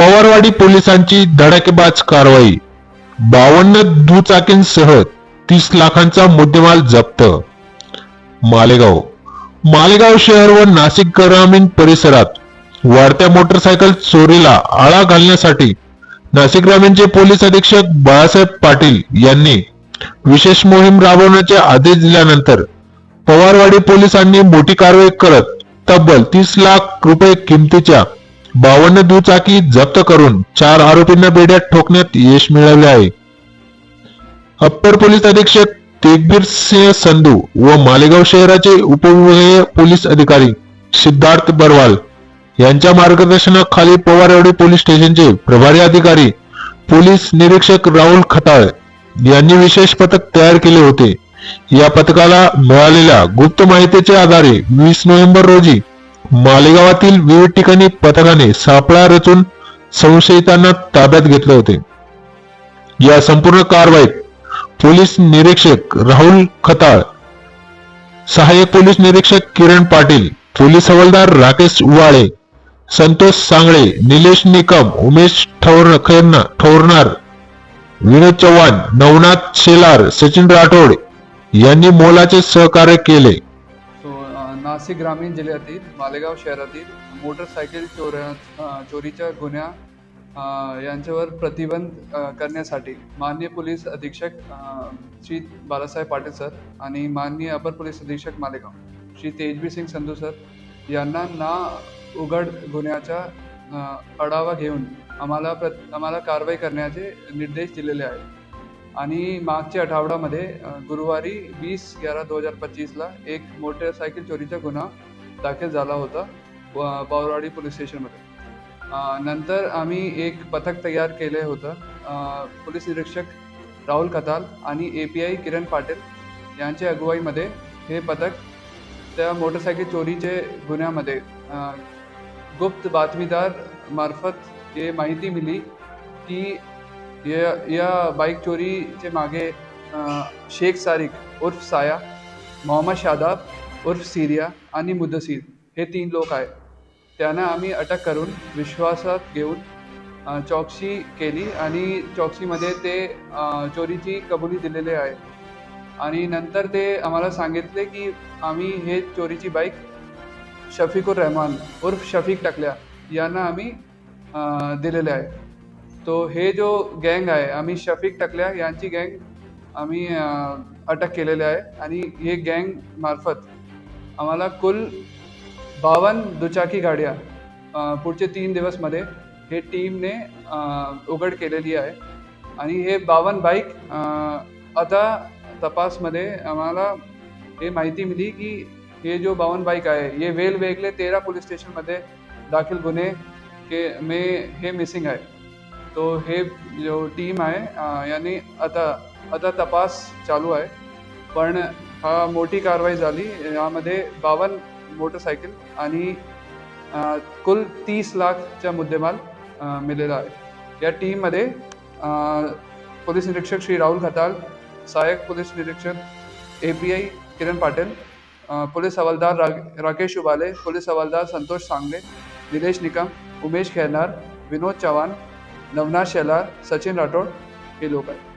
पवारवाडी पोलिसांची धडाकेबाज कारवाई. बावन्न दुचाकींसह तीस लाखांचा मुद्देमाल जप्त. मालेगाव. मालेगाव शहर व नाशिक ग्रामीण परिसरात वाढत्या मोटरसायकल चोरीला आळा घालण्यासाठी नाशिक ग्रामीणचे पोलीस अधीक्षक बाळासाहेब पाटील यांनी विशेष मोहीम राबवण्याचे आदेश दिल्यानंतर पवारवाडी पोलिसांनी मोठी कारवाई करत तब्बल तीस लाख रुपये किमतीच्या बावन्न दुचाकी जप्त करून चार आरोपींना बेड्यात ठोकण्यात यश मिळवले आहे. अप्पर पोलीस अधीक्षक तेगबीर सिंह संधू व मालेगाव शहराचे उपविभागीय पोलीस अधिकारी सिद्धार्थ बरवाल यांच्या मार्गदर्शनाखाली पवारवाडी पोलीस स्टेशनचे प्रभारी अधिकारी पोलीस निरीक्षक राहुल खताळ यांनी विशेष पथक तयार केले होते. या पथकाला मिळालेल्या गुप्त माहितीच्या आधारे वीस नोव्हेंबर रोजी मालेगावातील विविध ठिकाणी पथकाने सापळा रचून संशयितांना ताब्यात घेतले होते. या संपूर्ण कारवाईत पोलीस निरीक्षक राहुल खताळ सहाय्यक पोलीस निरीक्षक किरण पाटील पोलीस हवालदार राकेश उवाळे संतोष सांगळे निलेश निकम उमेश ठोर ठोरणार विनोद चव्हाण नवनाथ शेलार सचिन राठोड यांनी मोलाचे सहकार्य केले. नाशिक ग्रामीण जिल्ह्यातील मालेगाव शहरातील मोटरसायकल चोर चोरीच्या गुन्ह्या यांच्यावर प्रतिबंध करण्यासाठी माननीय पोलीस अधीक्षक श्री बालासाहेब पाटील सर आणि माननीय अपर पोलीस अधीक्षक मालेगाव श्री तेजबी सिंग संधू सर यांना ना उघड गुन्ह्याचा आढावा घेऊन आम्हाला प्र आम्हाला कारवाई करण्याचे निर्देश दिलेले आहेत. आणि मागच्या आठवड्यामध्ये गुरुवारी वीस ग्यारा दोन हजार पच्चीसला एक मोटरसायकल चोरीचा गुन्हा दाखल झाला होता बावरवाडी पोलीस स्टेशनमध्ये. नंतर आम्ही एक पथक तयार केले होतं पोलीस निरीक्षक राहुल कताल आणि A P I Kiran Patil यांच्या अगुवाईमध्ये हे पथक त्या मोटरसायकल चोरीचे गुन्ह्यामध्ये गुप्त बातमीदार मार्फत हे माहिती मिली की या या बाईक चोरीचे मागे शेख सारिक उर्फ साया मोहम्मद शादाब उर्फ सिरिया आणि मुदसीर हे तीन लोक आहेत. त्यांना आम्ही अटक करून विश्वासात घेऊन चौकशी केली आणि चौकशीमध्ये ते चोरीची कबुली दिलेले आहे. आणि नंतर ते आम्हाला सांगितले की आम्ही हे चोरीची बाईक शफिकुर रहमान उर्फ शफीक टाकल्या यांना आम्ही दिलेले आहे. तो हे जो गँग आहे आम्ही शफीक टकल्या यांची गँग आम्ही अटक केलेले आहे. आणि हे गँग मार्फत आम्हाला कुल बावन्न दुचाकी गाड्या पुढचे तीन दिवसमध्ये हे टीमने उघड केलेली आहे. आणि हे बावन्न बाईक आता तपासमध्ये आम्हाला हे माहिती मिली की हे जो बावन्न बाईक आहे हे वेल वेगले तेरा पोलीस स्टेशनमध्ये दाखल गुन्हे के मे हे मिसिंग आहे. तो हे जो टीम आहे यांनी आता आता तपास चालू आहे. पण हा मोठी कारवाई झाली. यामध्ये बावन्न मोटरसायकल आणि कुल तीस लाखचा मुद्देमाल अ, आहे. या टीममध्ये पोलीस निरीक्षक श्री राहुल खताल सहाय्यक पोलीस निरीक्षक A P I Kiran Patil police हवालदार रा राकेश उबाले पोलीस हवालदार संतोष सांगले निलेश निकम उमेश खेरनार विनोद चव्हाण नवनाथ शेलार सचिन राठोड हे लोक आहेत.